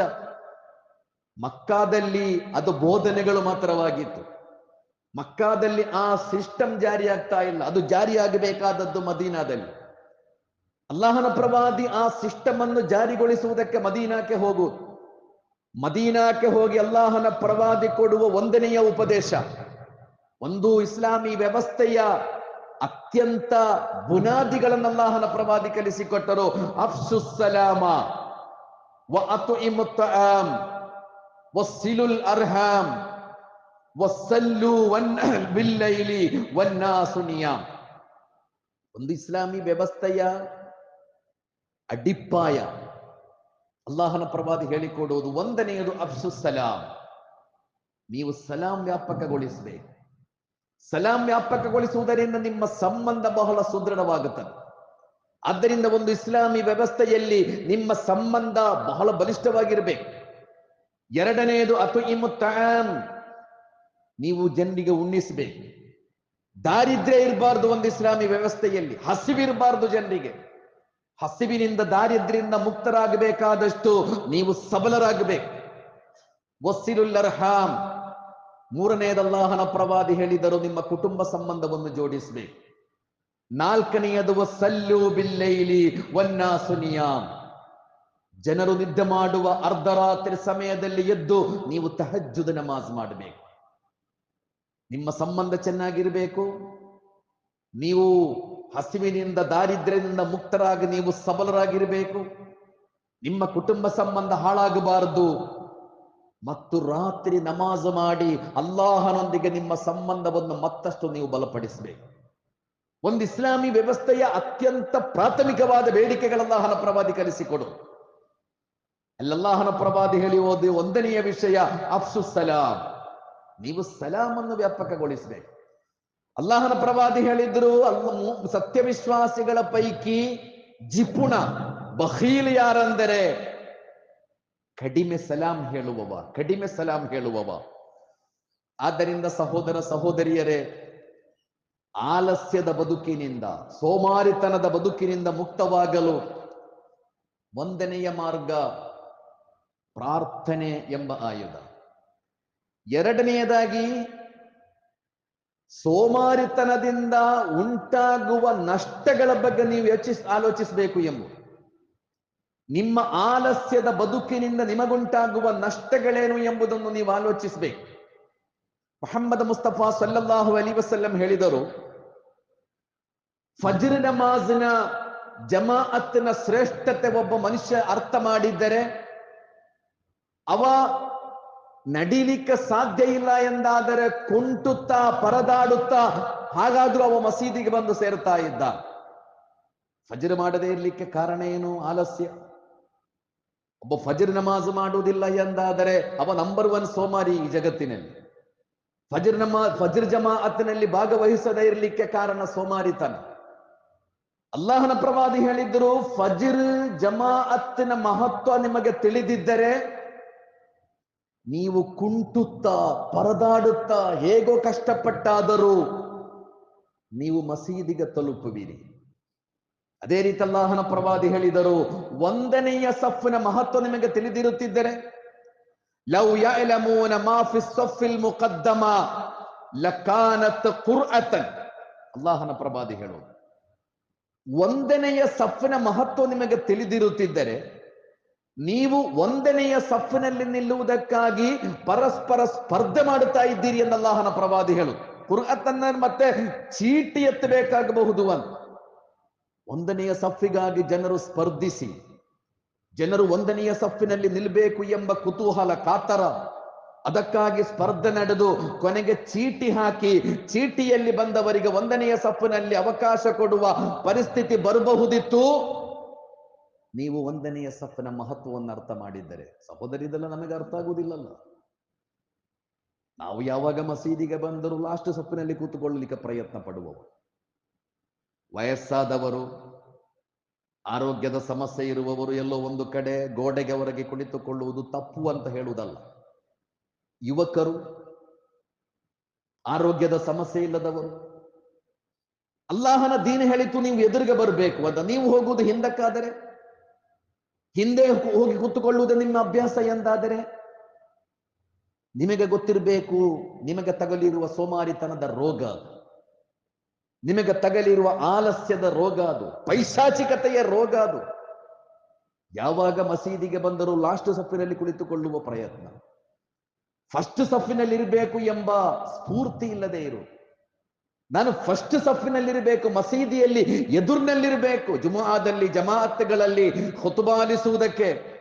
ಮಕ್ಕಾದಲ್ಲಿ ಅದು ಬೋಧನೆಗಳು ಮಾತ್ರವಾಗಿತ್ತು. ಮಕ್ಕಾದಲ್ಲಿ ಆ ಸಿಸ್ಟಮ್ ಜಾರಿಯಾಗ್ತಾ ಇಲ್ಲ. ಅದು ಜಾರಿಯಾಗಬೇಕಾದದ್ದು ಮದೀನಾದಲ್ಲಿ. ಅಲ್ಲಾಹನ ಪ್ರವಾದಿ ಆ ಸಿಸ್ಟಮ್ ಅನ್ನು ಜಾರಿಗೊಳಿಸುವುದಕ್ಕೆ ಮದೀನಾಕ್ಕೆ ಹೋಗುವುದು ಮದೀನಾಕ್ಕೆ ಹೋಗಿ ಅಲ್ಲಾಹನ ಪ್ರವಾದಿ ಕೊಡುವ ಒಂದನೆಯ ಉಪದೇಶ. ಒಂದು ಇಸ್ಲಾಮಿ ವ್ಯವಸ್ಥೆಯ ಅತ್ಯಂತ ಬುನಾದಿಗಳನ್ನು ಅಲ್ಲಾಹನ ಪ್ರವಾದಿ ಕಲಿಸಿಕೊಟ್ಟರು. ಅಫ್ಸುಸಲಾಮ ವಸ್ಸಿಲುಲ್ ಅರ್ಹಾಮ್ ವಸ್ಸಲ್ಲು ವನ್ ಬಿಲ್ಲೈಲಿ ವನ್ನಾಸು ನಿಯಾಮ್ ಒಂದು ಇಸ್ಲಾಮಿ ವ್ಯವಸ್ಥೆಯ ಅಡಿಪ್ಪಾಯ ಅಲ್ಲಾಹನ ಪ್ರವಾದಿ ಹೇಳಿಕೊಡುವುದು. ಒಂದನೆಯದು ಅಫ್ಸು ಸಲಾಂ. ನೀವು ಸಲಾಂ ವ್ಯಾಪಕಗೊಳಿಸಬೇಕು. ಸಲಾಂ ವ್ಯಾಪಕಗೊಳಿಸುವುದರಿಂದ ನಿಮ್ಮ ಸಂಬಂಧ ಬಹಳ ಸುದೃಢವಾಗುತ್ತದೆ. ಆದ್ದರಿಂದ ಒಂದು ಇಸ್ಲಾಮಿ ವ್ಯವಸ್ಥೆಯಲ್ಲಿ ನಿಮ್ಮ ಸಂಬಂಧ ಬಹಳ ಬಲಿಷ್ಠವಾಗಿರಬೇಕು. ಎರಡನೆಯದು ಅತು ಇಮುತ್ತಾನ್ ನೀವು ಜನರಿಗೆ ಉಣ್ಣಿಸಬೇಕು. ದಾರಿದ್ರ್ಯ ಇರಬಾರ್ದು ಒಂದು ಇಸ್ಲಾಮಿ ವ್ಯವಸ್ಥೆಯಲ್ಲಿ ಹಸಿವಿರಬಾರ್ದು ಜನರಿಗೆ. ಹಸಿವಿನಿಂದ ದಾರಿದ್ರ್ಯದಿಂದ ಮುಕ್ತರಾಗಬೇಕಾದಷ್ಟು ನೀವು ಸಬಲರಾಗಬೇಕು. ವಸಿರುಲ್ಲರ್ಹಾಮ್ ಮೂರನೆಯದಲ್ಲಾಹನ ಪ್ರವಾದಿ ಹೇಳಿದರು, ನಿಮ್ಮ ಕುಟುಂಬ ಸಂಬಂಧವನ್ನು ಜೋಡಿಸಬೇಕು. ನಾಲ್ಕನೆಯದು ಸಲ್ಲು ಬಿಲ್ಲೈಲಿ ವನ್ನಾಸು ನಿಯಾಮ್. ಜನರು ನಿದ್ದೆ ಮಾಡುವ ಅರ್ಧರಾತ್ರಿ ಸಮಯದಲ್ಲಿ ಎದ್ದು ನೀವು ತಹಜ್ಜುದ ನಮಾಜ್ ಮಾಡಬೇಕು. ನಿಮ್ಮ ಸಂಬಂಧ ಚೆನ್ನಾಗಿರಬೇಕು. ನೀವು ಹಸಿವಿನಿಂದ ದಾರಿದ್ರ್ಯದಿಂದ ಮುಕ್ತರಾಗಿ ನೀವು ಸಬಲರಾಗಿರಬೇಕು. ನಿಮ್ಮ ಕುಟುಂಬ ಸಂಬಂಧ ಹಾಳಾಗಬಾರದು. ಮತ್ತು ರಾತ್ರಿ ನಮಾಜ್ ಮಾಡಿ ಅಲ್ಲಾಹನೊಂದಿಗೆ ನಿಮ್ಮ ಸಂಬಂಧವನ್ನು ಮತ್ತಷ್ಟು ನೀವು ಬಲಪಡಿಸಬೇಕು. ಒಂದು ಇಸ್ಲಾಮಿ ವ್ಯವಸ್ಥೆಯ ಅತ್ಯಂತ ಪ್ರಾಥಮಿಕವಾದ ಬೇಡಿಕೆಗಳಲ್ಲಾಹನ ಪ್ರವಾದಿ ಕಲಿಸಿಕೊಡು. ಅಲ್ಲಲ್ಲಾಹನ ಪ್ರವಾದಿ ಹೇಳಿ ಓದಿ ಒಂದನೆಯ ವಿಷಯ, ಅಫ್ಸು ಸಲಾಂ. ನೀವು ಸಲಾಮನ್ನು ವ್ಯಾಪಕಗೊಳಿಸಬೇಕು. ಅಲ್ಲಾಹನ ಪ್ರವಾದಿ ಹೇಳಿದ್ರು, ಅಲ್ಲ ಸತ್ಯವಿಶ್ವಾಸಿಗಳ ಪೈಕಿ ಜಿಪುಣ, ಬಹೀಲ್ ಯಾರಂದರೆ ಕಡಿಮೆ ಸಲಾಂ ಹೇಳುವವ, ಕಡಿಮೆ ಸಲಾಂ ಹೇಳುವವ. ಆದ್ದರಿಂದ ಸಹೋದರ ಸಹೋದರಿಯರೇ, ಆಲಸ್ಯದ ಬದುಕಿನಿಂದ, ಸೋಮಾರಿತನದ ಬದುಕಿನಿಂದ ಮುಕ್ತವಾಗಲು ಒಂದನೆಯ ಮಾರ್ಗ ಪ್ರಾರ್ಥನೆ ಎಂಬ ಆಯುಧ. ಎರಡನೆಯದಾಗಿ, ಸೋಮಾರಿತನದಿಂದ ಉಂಟಾಗುವ ನಷ್ಟಗಳ ಬಗ್ಗೆ ನೀವು ಯೋಚಿಸ್, ಆಲೋಚಿಸಬೇಕು ಎಂಬುದು. ನಿಮ್ಮ ಆಲಸ್ಯದ ಬದುಕಿನಿಂದ ನಿಮಗುಂಟಾಗುವ ನಷ್ಟಗಳೇನು ಎಂಬುದನ್ನು ನೀವು ಆಲೋಚಿಸಬೇಕು. ಮೊಹಮ್ಮದ್ ಮುಸ್ತಫಾ ಸಲ್ಲಲ್ಲಾಹು ಅಲಿ ವಸಲ್ಲಂ ಹೇಳಿದರು, ಫಜ್ರ್ ನಮಾಜ್ನ ಜಮಾಅತ್ನ ಶ್ರೇಷ್ಠತೆ ಒಬ್ಬ ಮನುಷ್ಯ ಅರ್ಥ ಮಾಡಿದ್ದರೆ ಅವ ನಡೀಲಿಕ್ಕೆ ಸಾಧ್ಯ ಇಲ್ಲ ಎಂದಾದರೆ ಕುಂಟುತ್ತಾ ಪರದಾಡುತ್ತಾ ಹಾಗಾದ್ರೂ ಅವ ಮಸೀದಿಗೆ ಬಂದು ಸೇರ್ತಾ ಇದ್ದ. ಫಜರ್ ಮಾಡದೇ ಇರಲಿಕ್ಕೆ ಕಾರಣ ಏನು? ಆಲಸ್ಯ. ಒಬ್ಬ ಫಜರ್ ನಮಾಜ್ ಮಾಡುವುದಿಲ್ಲ ಎಂದಾದರೆ ಅವ ನಂಬರ್ ಒನ್ ಸೋಮಾರಿ ಈ ಜಗತ್ತಿನಲ್ಲಿ. ಫಜರ್ ನಮಾ, ಫಜರ್ ಜಮಾಅತ್ನಲ್ಲಿ ಭಾಗವಹಿಸದೇ ಇರಲಿಕ್ಕೆ ಕಾರಣ ಸೋಮಾರಿತನ. ಅಲ್ಲಾಹನ ಪ್ರವಾದಿ ಹೇಳಿದ್ರು, ಫಜರ್ ಜಮಾಅತ್ತಿನ ಮಹತ್ವ ನಿಮಗೆ ತಿಳಿದಿದ್ದರೆ ನೀವು ಕುಂಟುತ್ತಾ, ಪರದಾಡುತ್ತಾ, ಹೇಗೋ ಕಷ್ಟಪಟ್ಟಾದರೂ ನೀವು ಮಸೀದಿಗೆ ತಲುಪುವಿರಿ. ಅದೇ ರೀತಿ ಅಲ್ಲಾಹನ ಪ್ರವಾದಿ ಹೇಳಿದರು, ಒಂದನೆಯ ಸಫ್ನ ಮಹತ್ವ ನಿಮಗೆ ತಿಳಿದಿರುತ್ತಿದ್ದರೆ ಲವ್ ಯಲಮೂನ ಮಾ ಫಿ ಸಫ್ಫಿಲ್ ಮುಕದ್ದಮ ಲಕಾನತ್ ಕುರ್ಅತನ್. ಅಲ್ಲಾಹನ ಪ್ರವಾದಿ ಹೇಳುವುದು, ಒಂದನೆಯ ಸಫ್ನ ಮಹತ್ವ ನಿಮಗೆ ತಿಳಿದಿರುತ್ತಿದ್ದರೆ ನೀವು ಒಂದನೆಯ ಸಫ್ನಲ್ಲಿ ನಿಲ್ಲುವುದಕ್ಕಾಗಿ ಪರಸ್ಪರ ಸ್ಪರ್ಧೆ ಮಾಡುತ್ತಾ ಇದ್ದೀರಿ ಎಂದಲ್ಲಾಹನ ಪ್ರವಾದಿ ಹೇಳು. ಕುರುಹತ್ತನ್ನ ಮತ್ತೆ ಚೀಟಿ ಎತ್ತಬೇಕಾಗಬಹುದು ಅಂತ ಒಂದನೆಯ ಸಫಿಗಾಗಿ ಜನರು ಸ್ಪರ್ಧಿಸಿ. ಜನರು ಒಂದನೆಯ ಸಫಿನಲ್ಲಿ ನಿಲ್ಲಬೇಕು ಎಂಬ ಕುತೂಹಲ, ಕಾತರ. ಅದಕ್ಕಾಗಿ ಸ್ಪರ್ಧೆ ನಡೆದು ಕೊನೆಗೆ ಚೀಟಿ ಹಾಕಿ, ಚೀಟಿಯಲ್ಲಿ ಬಂದವರಿಗೆ ಒಂದನೆಯ ಸಫ್ನಲ್ಲಿ ಅವಕಾಶ ಕೊಡುವ ಪರಿಸ್ಥಿತಿ ಬರಬಹುದಿತ್ತು. ನೀವು ಒಂದನೆಯ ಸಫ್ನ ಮಹತ್ವವನ್ನು ಅರ್ಥ ಮಾಡಿದ್ದರೆ ಸಹೋದರಿದೆಲ್ಲ ನಮಗೆ ಅರ್ಥ ಆಗುವುದಿಲ್ಲಲ್ಲ. ನಾವು ಯಾವಾಗ ಮಸೀದಿಗೆ ಬಂದರೂ ಲಾಸ್ಟ್ ಸಫ್ಫಿನಲ್ಲಿ ಕೂತುಕೊಳ್ಳಲಿಕ್ಕೆ ಪ್ರಯತ್ನ ಪಡುವವರು. ವಯಸ್ಸಾದವರು, ಆರೋಗ್ಯದ ಸಮಸ್ಯೆ ಇರುವವರು ಎಲ್ಲೋ ಒಂದು ಕಡೆ ಗೋಡೆಗೆ ಹೊರಗೆ ಕುಳಿತುಕೊಳ್ಳುವುದು ತಪ್ಪು ಅಂತ ಹೇಳುವುದಲ್ಲ. ಯುವಕರು, ಆರೋಗ್ಯದ ಸಮಸ್ಯೆ ಇಲ್ಲದವರು. ಅಲ್ಲಾಹನ ದೀನ ಹೇಳಿತು, ನೀವು ಎದುರಿಗೆ ಬರಬೇಕು ಅಂತ. ನೀವು ಹೋಗುವುದು ಹಿಂದಕ್ಕಾದರೆ ಹಿಂದೆ ಹೋಗಿ ಕೂತುಕೊಳ್ಳುವುದು ನಿಮ್ಮ ಅಭ್ಯಾಸ ಎಂದಾದರೆ ನಿಮಗೆ ಗೊತ್ತಿರಬೇಕು, ನಿಮಗೆ ತಗಲಿರುವ ಸೋಮಾರಿತನದ ರೋಗ. ನಿಮಗೆ ತಗಲಿರುವ ಆಲಸ್ಯದ ರೋಗ ಅದು, ಪೈಶಾಚಿಕತೆಯ ರೋಗ ಅದು. ಯಾವಾಗ ಮಸೀದಿಗೆ ಬಂದರೂ ಲಾಸ್ಟ್ ಸಫಿನಲ್ಲಿ ಕುಳಿತುಕೊಳ್ಳುವ ಪ್ರಯತ್ನ. ಫಸ್ಟ್ ಸಫಿನಲ್ಲಿ ಇರಬೇಕು ಎಂಬ ಸ್ಫೂರ್ತಿ ಇಲ್ಲದೆ ಇರು. ನಾನು ಫಸ್ಟ್ ಸಫಿನಲ್ಲಿರಬೇಕು, ಮಸೀದಿಯಲ್ಲಿ ಎದುರಿನಲ್ಲಿರಬೇಕು ಜುಮಾದಲ್ಲಿ ಜಮಾಅತ್ಗಳಲ್ಲಿ ಹೊತುಬಾಲಿಸುವುದಕ್ಕೆ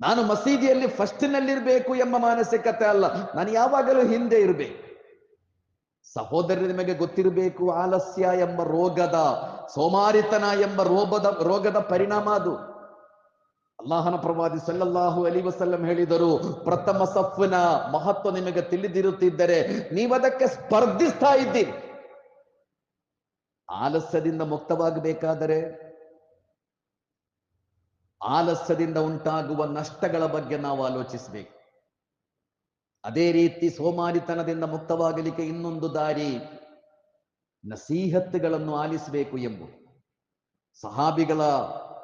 ನಾನು ಮಸೀದಿಯಲ್ಲಿ ಫಸ್ಟ್ನಲ್ಲಿರಬೇಕು ಎಂಬ ಮಾನಸಿಕತೆ ಅಲ್ಲ. ನಾನು ಯಾವಾಗಲೂ ಹಿಂದೆ ಇರಬೇಕು. ಸಹೋದರರು ನಿಮಗೆ ಗೊತ್ತಿರಬೇಕು, ಆಲಸ್ಯ ಎಂಬ ರೋಗದ, ಸೋಮಾರಿತನ ಎಂಬ ರೋಗದ ರೋಗದ ಪರಿಣಾಮ ಅದು. ಅಲ್ಲಾಹನ ಪ್ರವಾದಿ ಸಲ್ಲಲ್ಲಾಹು ಅಲಿ ವಸಲ್ಲಂ ಹೇಳಿದರು, ಪ್ರಥಮ ಸಫ್ನ ಮಹತ್ವ ನಿಮಗೆ ತಿಳಿದಿರುತ್ತಿದ್ದರೆ, ನೀವದಕ್ಕೆ ಸ್ಪರ್ಧಿಸ್ತಾ ಇದ್ದೀರಿ. ಆಲಸ್ಯದಿಂದ ಮುಕ್ತವಾಗಬೇಕಾದರೆ ಆಲಸ್ಯದಿಂದ ಉಂಟಾಗುವ ನಷ್ಟಗಳ ಬಗ್ಗೆ ನಾವು ಆಲೋಚಿಸಬೇಕು. ಅದೇ ರೀತಿ ಸೋಮಾರಿತನದಿಂದ ಮುಕ್ತವಾಗಲಿಕ್ಕೆ ಇನ್ನೊಂದು ದಾರಿ ನಸೀಹತ್ತುಗಳನ್ನು ಆಲಿಸಬೇಕು ಎಂಬುದು. ಸಹಾಬಿಗಳ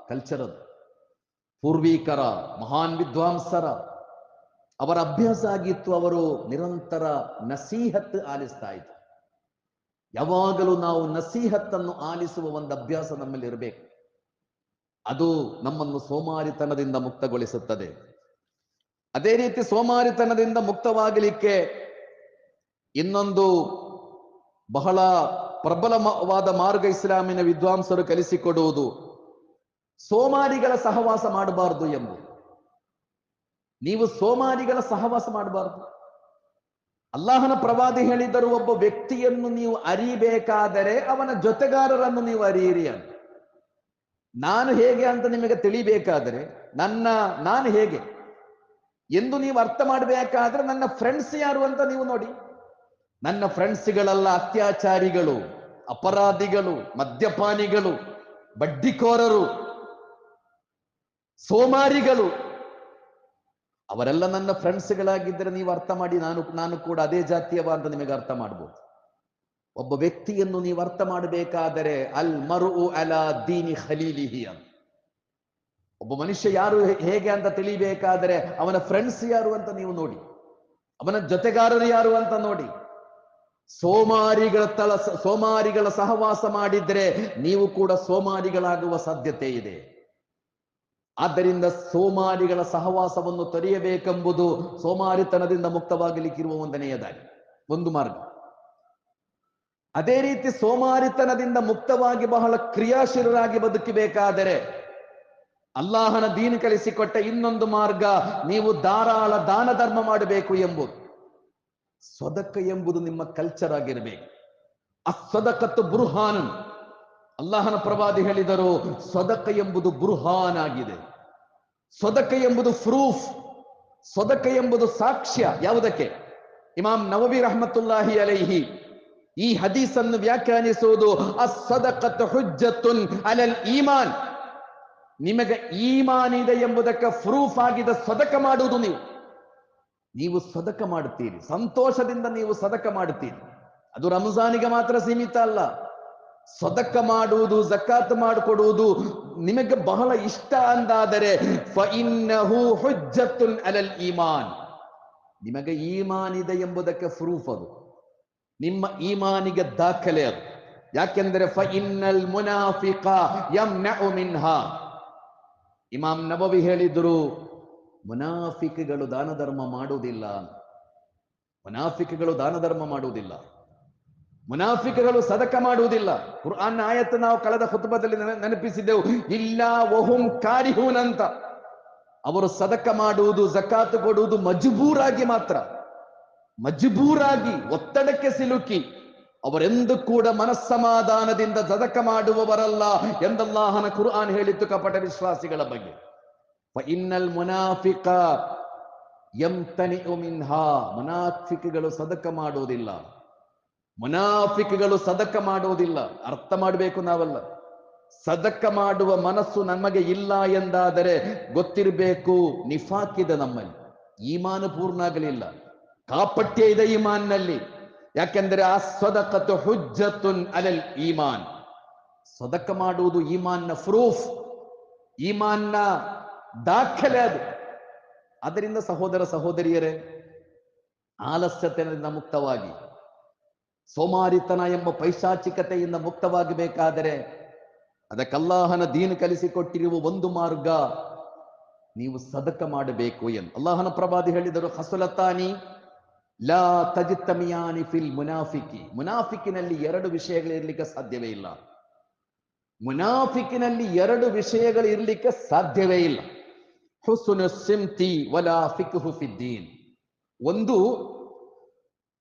ಕಲ್ಚರ್ ಅದು. ಪೂರ್ವಿಕರ, ಮಹಾನ್ ವಿದ್ವಾಂಸರ ಅವರ ಅಭ್ಯಾಸ ಆಗಿತ್ತು, ಅವರು ನಿರಂತರ ನಸೀಹತ್ ಆಲಿಸ್ತಾ ಇದ್ರು. ಯಾವಾಗಲೂ ನಾವು ನಸೀಹತ್ತನ್ನು ಆಲಿಸುವ ಒಂದು ಅಭ್ಯಾಸ ನಮ್ಮಲ್ಲಿ ಇರಬೇಕು ಅದು ನಮ್ಮನ್ನು ಸೋಮಾರಿತನದಿಂದ ಮುಕ್ತಗೊಳಿಸುತ್ತದೆ. ಅದೇ ರೀತಿ ಸೋಮಾರಿತನದಿಂದ ಮುಕ್ತವಾಗಲಿಕ್ಕೆ ಇನ್ನೊಂದು ಬಹಳ ಪ್ರಬಲವಾದ ಮಾರ್ಗ ಇಸ್ಲಾಮಿನ ವಿದ್ವಾಂಸರು ಕಲಿಸಿಕೊಡುವುದು ಸೋಮಾರಿಗಳ ಸಹವಾಸ ಮಾಡಬಾರದು ಎಂಬುದು. ನೀವು ಸೋಮಾರಿಗಳ ಸಹವಾಸ ಮಾಡಬಾರದು. ಅಲ್ಲಾಹನ ಪ್ರವಾದಿ ಹೇಳಿದರು, ಒಬ್ಬ ವ್ಯಕ್ತಿಯನ್ನು ನೀವು ಅರಿಬೇಕಾದರೆ ಅವನ ಜೊತೆಗಾರರನ್ನು ನೀವು ಅರಿಯಿರಿ ಅಂತ. ನಾನು ಹೇಗೆ ಅಂತ ನಿಮಗೆ ತಿಳಿಬೇಕಾದರೆ, ನನ್ನ, ನಾನು ಹೇಗೆ? ಎಂದು ನೀವು ಅರ್ಥ ಮಾಡಬೇಕಾದ್ರೆ ನನ್ನ ಫ್ರೆಂಡ್ಸ್ ಯಾರು ಅಂತ ನೀವು ನೋಡಿ. ನನ್ನ ಫ್ರೆಂಡ್ಸ್ಗಳೆಲ್ಲ ಅತ್ಯಾಚಾರಿಗಳು, ಅಪರಾಧಿಗಳು, ಮದ್ಯಪಾನಿಗಳು, ಬಡ್ಡಿಕೋರರು, ಸೋಮಾರಿಗಳು ಅವರೆಲ್ಲ ನನ್ನ ಫ್ರೆಂಡ್ಸ್ಗಳಾಗಿದ್ದರೆ ನೀವು ಅರ್ಥ ಮಾಡಿ ನಾನು ನಾನು ಕೂಡ ಅದೇ ಜಾತಿಯವ ಅಂತ ನಿಮಗೆ ಅರ್ಥ ಮಾಡ್ಬೋದು. ಒಬ್ಬ ವ್ಯಕ್ತಿಯನ್ನು ನೀವು ಅರ್ಥ ಮಾಡಬೇಕಾದರೆ ಅಲ್ ಮರು ಅಲಾ ದೀನಿ ಖಲೀಲಿಹಿ ಅಂತ. ಒಬ್ಬ ಮನುಷ್ಯ ಯಾರು ಹೇಗೆ ಅಂತ ತಿಳಿಬೇಕಾದರೆ ಅವನ ಫ್ರೆಂಡ್ಸ್ ಯಾರು ಅಂತ ನೀವು ನೋಡಿ. ಅವನ ಜೊತೆಗಾರರು ಯಾರು ಅಂತ ನೋಡಿ. ಸೋಮಾರಿಗಳ ತಳ, ಸೋಮಾರಿಗಳ ಸಹವಾಸ ಮಾಡಿದ್ರೆ ನೀವು ಕೂಡ ಸೋಮಾರಿಗಳಾಗುವ ಸಾಧ್ಯತೆ ಇದೆ. ಆದ್ದರಿಂದ ಸೋಮಾರಿಗಳ ಸಹವಾಸವನ್ನು ತೊರೆಯಬೇಕೆಂಬುದು ಸೋಮಾರಿತನದಿಂದ ಮುಕ್ತವಾಗಲಿಕ್ಕಿರುವ ಒಂದನೆಯ ದಾರಿ ಒಂದು ಮಾರ್ಗ. ಅದೇ ರೀತಿ ಸೋಮಾರಿತನದಿಂದ ಮುಕ್ತವಾಗಿ ಬಹಳ ಕ್ರಿಯಾಶೀಲರಾಗಿ ಬದುಕಬೇಕಾದರೆ ಅಲ್ಲಾಹನ ದೀನ್ ಕಲಿಸಿಕೊಟ್ಟ ಇನ್ನೊಂದು ಮಾರ್ಗ, ನೀವು ಧಾರಾಳ ದಾನ ಧರ್ಮ ಮಾಡಬೇಕು ಎಂಬುದು. ಸ್ವದಕ ಎಂಬುದು ನಿಮ್ಮ ಕಲ್ಚರ್ ಆಗಿರಬೇಕು. ಅಸ್ವದಕತ್ತು ಬುರುಹಾನ್ ಅಲ್ಲಾಹನ ಪ್ರವಾದಿ ಹೇಳಿದರು ಸ್ವದಕ ಎಂಬುದು ಬುರುಹಾನ್ ಆಗಿದೆ. ಸ್ವದಕ ಎಂಬುದು ಪ್ರೂಫ್ ಸ್ವದಕ ಎಂಬುದು ಸಾಕ್ಷ್ಯ ಯಾವುದಕ್ಕೆ? ಇಮಾಮ್ ನವಬಿ ರಹಮತುಲ್ಲಾಹಿ ಅಲೈಹಿ ಈ ಹದೀಸನ್ನು ವ್ಯಾಖ್ಯಾನಿಸುವುದು ಹುಜ್ಜತ್ತುನ್ ಅಲಲ್ ಈಮಾನ್. ನಿಮಗೆ ಈಮಾನ್ ಇದೆ ಎಂಬುದಕ್ಕೆ ಪ್ರೂಫ್ ಆಗಿದ ಸದಕ ಮಾಡುವುದು ನೀವು. ನೀವು ಸದಕ ಮಾಡುತ್ತೀರಿ, ಸಂತೋಷದಿಂದ ನೀವು ಸದಕ ಮಾಡುತ್ತೀರಿ. ಅದು ರಂಜಾನಿಗೆ ಮಾತ್ರ ಸೀಮಿತ ಅಲ್ಲ. ಸದಕ ಮಾಡುವುದು, ಜಕಾತ್ ಮಾಡಿಕೊಡುವುದು ನಿಮಗೆ ಬಹಳ ಇಷ್ಟ ಅಂದಾದರೆ ಅಲಲ್ ಈಮಾನ್. ನಿಮಗೆ ಈಮಾನ್ ಇದೆ ಎಂಬುದಕ್ಕೆ ಪ್ರೂಫ್ ಅದು. ನಿಮ್ಮ ಈಮಾನಿಗೆ ದಾಖಲೆ ಅದು. ಯಾಕೆಂದರೆ ಫಇನ್ನಲ್ ಮುನಾಫಿಕ ಯಮ್ನഉ ಮಿನ್ಹಾ. ಇಮಾಮ್ ನಬವಿ ಹೇಳಿದ್ರು, ಮುನಾಫಿಕಗಳು ದಾನ ಧರ್ಮ ಮಾಡುವುದಿಲ್ಲ. ಮುನಾಫಿಕ್ಗಳು ದಾನ ಧರ್ಮ ಮಾಡುವುದಿಲ್ಲ. ಮುನಾಫಿಕ್ಗಳು ಸದಕ ಮಾಡುವುದಿಲ್ಲ. ಕುರ್ಆನ್ ಆಯತ್ತು ನಾವು ಕಳೆದ ಕುತುಬದಲ್ಲಿ ನೆನಪಿಸಿದ್ದೆವು. ಇಲ್ಲ ಓಹುಂ ಕಾರಿಹೂನ್ ಅಂತ ಅವರು ಸದಕ ಮಾಡುವುದು ಜಕಾತು ಕೊಡುವುದು ಮಜಬೂರಾಗಿ ಮಾತ್ರ. ಮಜಬೂರಾಗಿ, ಒತ್ತಡಕ್ಕೆ ಸಿಲುಕಿ. ಅವರೆಂದು ಕೂಡ ಮನಸ್ಸಮಾಧಾನದಿಂದ ಸದಕ ಮಾಡುವವರಲ್ಲ ಎಂದಲ್ಲಾಹನ ಕುರ್ಆನ್ ಹೇಳಿತ್ತು ಕಪಟ ವಿಶ್ವಾಸಿಗಳ ಬಗ್ಗೆ. ಇನ್ನಲ್ ಮುನಾಫಿಕ ಎಂತನಿ ಮುನಾಫಿಕ್ಗಳು ಸದಕ ಮಾಡುವುದಿಲ್ಲ. ಮುನಾಫಿಕ್ಗಳು ಸದಕ ಮಾಡುವುದಿಲ್ಲ. ಅರ್ಥ ಮಾಡಬೇಕು ನಾವಲ್ಲ. ಸದಕ ಮಾಡುವ ಮನಸ್ಸು ನಮಗೆ ಇಲ್ಲ ಎಂದಾದರೆ ಗೊತ್ತಿರಬೇಕು ನಿಫಾಕಿದೆ ನಮ್ಮಲ್ಲಿ. ಈಮಾನು ಪೂರ್ಣ ಆಗಲಿಲ್ಲ. ಕಾಪಟ್ಯ ಇದೆ ಈಮಾನ್ನಲ್ಲಿ. ಯಾಕೆಂದರೆ ಆ ಸದಕತು ಹುಜ್ಜತುನ್ ಅಲಲ್ ಈಮಾನ್. ಸದಕ ಮಾಡುವುದು ಈಮಾನ್ನ ಪ್ರೂಫ್. ಈಮಾನ್ನ ದಾಖಲೆ ಅದು. ಅದರಿಂದ ಸಹೋದರ ಸಹೋದರಿಯರೇ, ಆಲಸ್ಯತೆಯಿಂದ ಮುಕ್ತವಾಗಿ. ಸೋಮಾರಿತನ ಎಂಬ ಪೈಶಾಚಿಕತೆಯಿಂದ ಮುಕ್ತವಾಗಬೇಕಾದರೆ ಅದಕ್ಕಲ್ಲಾಹನ ದೀನು ಕಲಿಸಿಕೊಟ್ಟಿರುವ ಒಂದು ಮಾರ್ಗ ನೀವು ಸದಕ ಮಾಡಬೇಕು ಎಂದು. ಅಲ್ಲಾಹನ ಪ್ರವಾದಿ ಹೇಳಿದರು, ಹಸುಲತಾನಿ, ಲಾ ತಜಿತ್ತಮಿಯಾನಿ ಫಿಲ್ ಮುನಾಫಿಕಿ. ಮುನಾಫಿಕಿನಲ್ಲಿ ಎರಡು ವಿಷಯಗಳಿರ್ಲಿಕ್ಕೆ ಸಾಧ್ಯವೇ ಇಲ್ಲ. ಮುನಾಫಿಕಿನಲ್ಲಿ ಎರಡು ವಿಷಯಗಳು ಇರ್ಲಿಕ್ಕೆ ಸಾಧ್ಯವೇ ಇಲ್ಲ. ಹುಸುನು ಸಿಮ್ತಿ ವಲಾ ಫಿಕ್ಹು ಫಿದ್ದೀನ್. ಒಂದು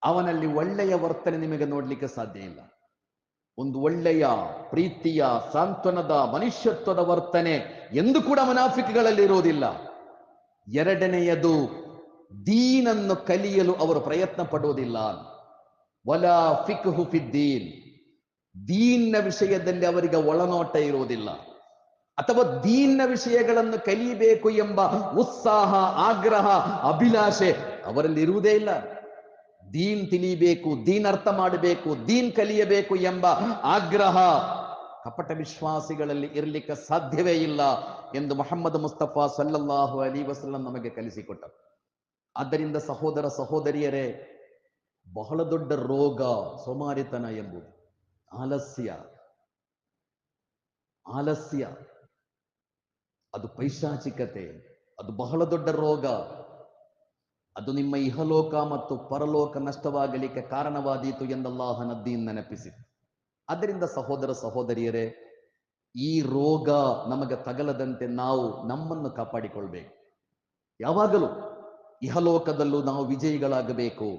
ಅವನಲ್ಲಿ ಒಳ್ಳೆಯ ವರ್ತನೆ ನಿಮಗೆ ನೋಡ್ಲಿಕ್ಕೆ ಸಾಧ್ಯ ಇಲ್ಲ. ಒಂದು ಒಳ್ಳೆಯ ಪ್ರೀತಿಯ ಸಾಂತ್ವನದ ಮನುಷ್ಯತ್ವದ ವರ್ತನೆ ಎಂದು ಕೂಡ ಮುನಾಫಿಕಗಳಲ್ಲಿ ಇರುವುದಿಲ್ಲ. ಎರಡನೆಯದು, ದೀನನ್ನು ಕಲಿಯಲು ಅವರು ಪ್ರಯತ್ನ ಪಡುವುದಿಲ್ಲ. ವಲಾ ಹುಫಿದ್ದೀನ್ ಫಿದ್ದೀನ್. ದೀನ್ನ ವಿಷಯದಲ್ಲಿ ಅವರಿಗೆ ಒಳನೋಟ ಇರುವುದಿಲ್ಲ. ಅಥವಾ ದೀನ್ನ ವಿಷಯಗಳನ್ನು ಕಲಿಯಬೇಕು ಎಂಬ ಉತ್ಸಾಹ, ಆಗ್ರಹ, ಅಭಿಲಾಷೆ ಅವರಲ್ಲಿ ಇರುವುದೇ ಇಲ್ಲ. ದೀನ್ ತಿಳಿಬೇಕು ದೀನ್ ಅರ್ಥ ಮಾಡಬೇಕು, ದೀನ್ ಕಲಿಯಬೇಕು ಎಂಬ ಆಗ್ರಹ ಕಪಟ ವಿಶ್ವಾಸಿಗಳಲ್ಲಿ ಇರಲಿಕ್ಕೆ ಸಾಧ್ಯವೇ ಇಲ್ಲ ಎಂದು ಮೊಹಮ್ಮದ್ ಮುಸ್ತಫಾ ಸಲ್ಲಲ್ಲಾಹು ಅಲಿ ವಸಲ್ಲಂ ನಮಗೆ ಕಲಿಸಿಕೊಟ್ಟರು. ಆದ್ದರಿಂದ ಸಹೋದರ ಸಹೋದರಿಯರೇ, ಬಹಳ ದೊಡ್ಡ ರೋಗ ಸೋಮಾರಿತನ ಎಂಬುದು. ಆಲಸ್ಯ. ಆಲಸ್ಯ. ಅದು ಪೈಶಾಚಿಕತೆ. ಅದು ಬಹಳ ದೊಡ್ಡ ರೋಗ. ಅದು ನಿಮ್ಮ ಇಹಲೋಕ ಮತ್ತು ಪರಲೋಕ ನಷ್ಟವಾಗಲಿಕ್ಕೆ ಕಾರಣವಾದೀತು ಎಂದಲ್ಲಾಹನ ದೀನ್ ನೆನಪಿಸಿತು ಅದರಿಂದ ಸಹೋದರ ಸಹೋದರಿಯರೇ, ಈ ರೋಗ ನಮಗೆ ತಗಲದಂತೆ ನಾವು ನಮ್ಮನ್ನು ಕಾಪಾಡಿಕೊಳ್ಬೇಕು. ಯಾವಾಗಲೂ ಇಹಲೋಕದಲ್ಲೂ ನಾವು ವಿಜಯಿಗಳಾಗಬೇಕು.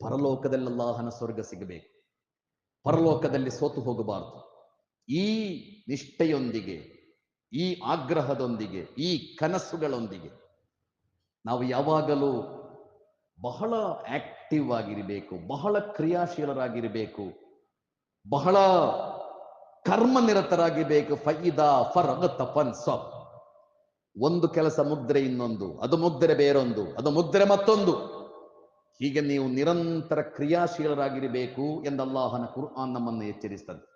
ಪರಲೋಕದಲ್ಲೆಲ್ಲಾಹನ ಸ್ವರ್ಗ ಸಿಗಬೇಕು. ಪರಲೋಕದಲ್ಲಿ ಸೋತು ಹೋಗಬಾರದು. ಈ ನಿಷ್ಠೆಯೊಂದಿಗೆ, ಈ ಆಗ್ರಹದೊಂದಿಗೆ, ಈ ಕನಸುಗಳೊಂದಿಗೆ ನಾವು ಯಾವಾಗಲೂ ಬಹಳ ಆಕ್ಟಿವ್ ಆಗಿರಬೇಕು, ಬಹಳ ಕ್ರಿಯಾಶೀಲರಾಗಿರಬೇಕು, ಬಹಳ ಕರ್ಮನಿರತರಾಗಿರಬೇಕು. ಫೈದಾ ಫರಗತ ಫನ್ ಸಬ್ ಒಂದು ಕೆಲಸ ಮುದ್ರೆ ಇನ್ನೊಂದು, ಅದು ಮುದ್ರೆ ಬೇರೊಂದು, ಅದು ಮುದ್ರೆ ಮತ್ತೊಂದು. ಹೀಗೆ ನೀವು ನಿರಂತರ ಕ್ರಿಯಾಶೀಲರಾಗಿರಬೇಕು ಎಂದಲ್ಲಾಹನ ಕುರ್ಆನ್ ನಮ್ಮನ್ನು ಎಚ್ಚರಿಸ್ತದೆ.